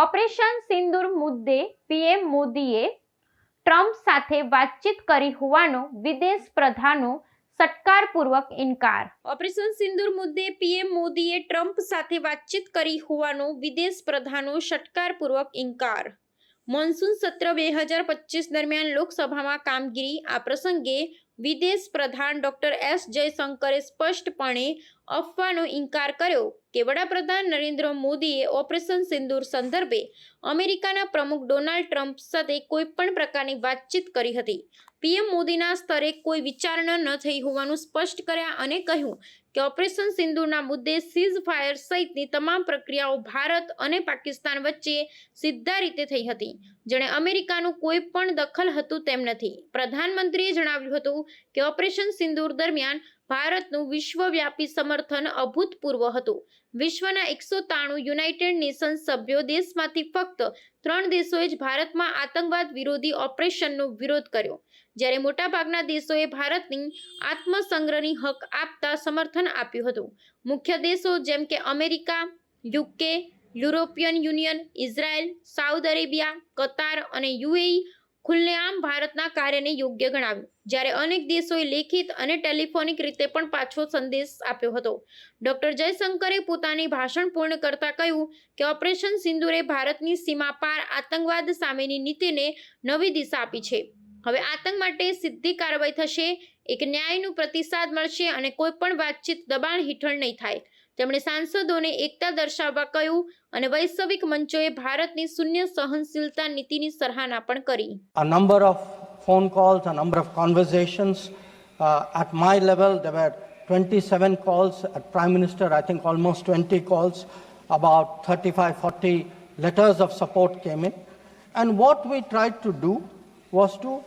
Operation સિંદૂર મુદ્દે PM મોદીએ Trump સાથે વાતચીત કરી હોવાનો વિદેશ પ્રધાનો સત્કારપૂર્વક ઇનકાર. ઓપરેશન સિંદૂર મુદ્દે પીએમ મોદીએ ટ્રમ્પ સાથે વાતચીત કરી હોવાનો વિદેશ પ્રધાનો સત્કારપૂર્વક ઇનકાર. મોન્સૂન સત્ર બે હજાર પચીસ દરમિયાન લોકસભામાં કામગીરી આ પ્રસંગે વિદેશ પ્રધાન ડોક્ટર એસ જયશંકરે સ્પષ્ટપણે અફવાનો ઇનકાર કર્યો કે વડાપ્રધાન નરેન્દ્ર મોદીએ ઓપરેશન સિંદૂર સંદર્ભે અમેરિકાના પ્રમુખ ડોનાલ્ડ ટ્રમ્પ સાથે કોઈ પણ પ્રકારની વાતચીત કરી હતી. પીએમ મોદીના સ્તરે કોઈ વિચારણા ન થઈ હોવાનું સ્પષ્ટ કર્યા અને કહ્યું કે ઓપરેશન સિંદૂરના મુદ્દે સીઝ ફાયર સહિતની તમામ પ્રક્રિયાઓ ભારત અને પાકિસ્તાન વચ્ચે સીધા રીતે થઈ હતી. જેણે અમેરિકાનું કોઈ પણ દખલ હતું તેમ નથી. પ્રધાનમંત્રીએ જણાવ્યું હતું કે ઓપરેશન સિંદૂર દરમિયાન ભારતનું વિશ્વવ્યાપી સમર્થન અભૂતપૂર્વ હતું. વિશ્વના એકસો તાણું યુનાઇટેડ નેશન્સ સભ્યો દેશમાંથી ફક્ત ત્રણ દેશોએ જ ભારતમાં આતંકવાદ વિરોધી ઓપરેશનનો વિરોધ કર્યો. જ્યારે મોટાભાગના દેશોએ ભારતની આત્મસંગ્રહની હક આપતા સમર્થન આપ્યું હતું. મુખ્ય દેશો જેમ કે America, UK, European Union, Israel, Saudi Arabia, Qatar અને યુએઈ ખુલ્લેઆમ ભારતના કાર્યને યોગ્ય ગણાવ્યું. જ્યારે અનેક દેશોએ લેખિત અને ટેલિફોનિક રીતે પણ પાછો સંદેશ આપ્યો હતો. ડોક્ટર જયશંકરે પોતાની ભાષણ પૂર્ણ કરતા કહ્યું કે ઓપરેશન સિંદુરે ભારતની સીમા પાર આતંકવાદ સામેની નીતિને નવી દિશા આપી છે. હવે આતંક માટે સીધી કાર્યવાહી થશે, એક ન્યાયનું પ્રતિસાદ મળશે અને કોઈ પણ વાતચીત દબાણ હેઠળ નહીં થાય. તેમણે સાંસદોને એકતા દર્શાવવા કહ્યું અને વૈશ્વિક મંચોએ ભારતની શૂન્ય સહનશીલતા નીતિની સરાહના પણ કરી number of phone calls, a number of conversations. Uh, at my level, there were 27 calls. At Prime Minister, I think almost 20 calls. About 35, 40 letters of support came in. And what we tried to do was to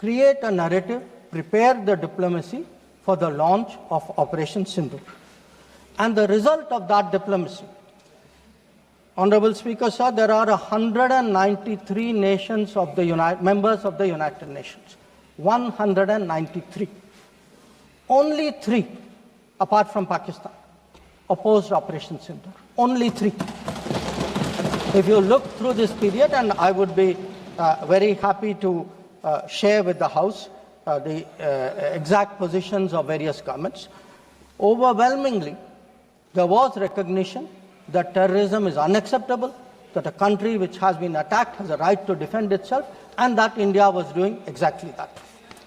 create a narrative, prepare the diplomacy for the launch of Operation Sindhu. And the result of that diplomacy Honorable Speaker, sir, there are 193 nations of the United, members of the United Nations. 193. Only three, apart from Pakistan, opposed Operation Sindoor. Only three. If you look through this period, and I would be uh, very happy to uh, share with the House uh, the uh, exact positions of various governments, overwhelmingly, there was recognition that terrorism is unacceptable, that a country which has been attacked has a right to defend itself, and that India was doing exactly that.